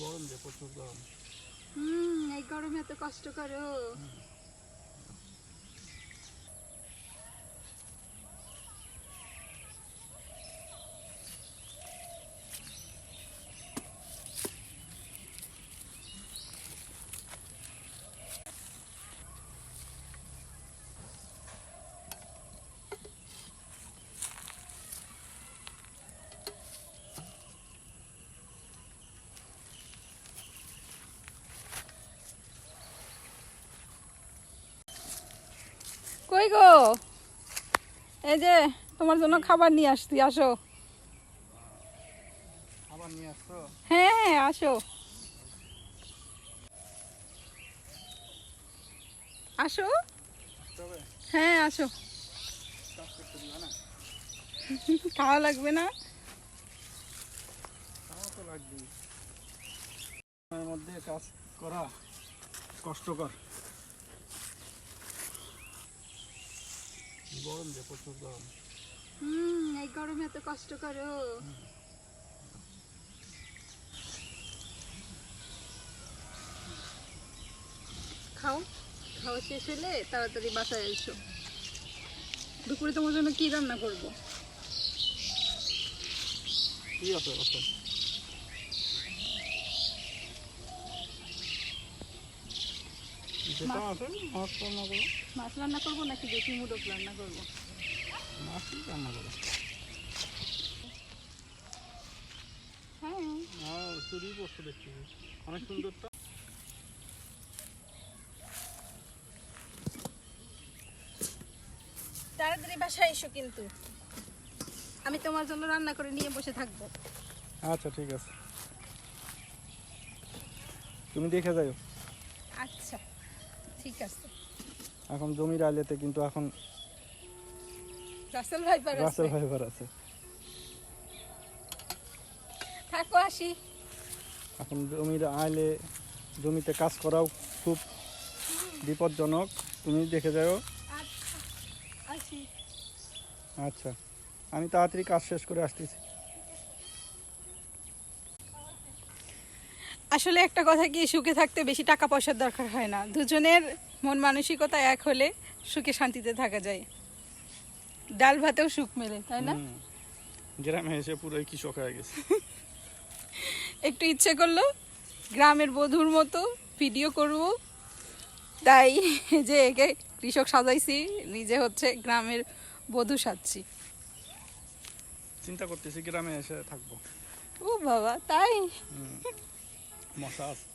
গরম যে প্রচুর গরম। হুম এই গরমে এত কষ্ট করো। কই গো? এই যে তোমার জন্য খাবার নিয়ে আসছি আসো। আবার নিয়ে আসছো? হ্যাঁ হ্যাঁ আসো। আসো? হ্যাঁ আসো। খাওয়া লাগবে না? মধ্যে কাজ করা কষ্টকর। গরম যে প্রচুর গরম। হুম এই গরমে এত কষ্ট করো। খাও খাওয়া শেষ হলে তাড়াতাড়ি বাসায় এসো। দুপুরে তোমার জন্য কি রান্না করব? কি আছে আছে মাছ রান্না করো মাছ রান্না করব? নাকি দেশি রান্না করব? রান্না করো হ্যাঁ। চুরি দেখছি। অনেক সুন্দর তো। তাড়াতাড়ি বাসায় এসো কিন্তু। আমি তোমার জন্য রান্না করে নিয়ে বসে থাকব। আচ্ছা ঠিক আছে। তুমি দেখে যাও আচ্ছা। ঠিক আছে। এখন জমির আলেতে কিন্তু এখন রাসেল ভাই পার গাছের ফাইবার আছে। থাকো আসি। এখন জমির আইলে জমিতে কাজ করাও খুব বিপজ্জনক। তুমি দেখে যাও। আচ্ছা আচ্ছা আমি তাড়াতাড়ি কাজ শেষ করে আসতেছি। আসলে একটা কথা কি সুখে থাকতে বেশি টাকা পয়সার দরকার হয় না। দুজনের মন মানসিকতা এক হলে সুখে শান্তিতে থাকা যায়। ডাল ভাতেও সুখ মেলে তাই না? গ্রামে এসে পুরোই কৃষক হয়ে গেছে। একটু ইচ্ছে করল গ্রামের বধুর মতো ভিডিও করব। তাই যে একে কৃষক সাজাইছি নিজে হচ্ছে গ্রামের বধূ সাজছি। চিন্তা করতেছি গ্রামে এসে থাকব। ও বাবা তাই? হুম। মশা আছে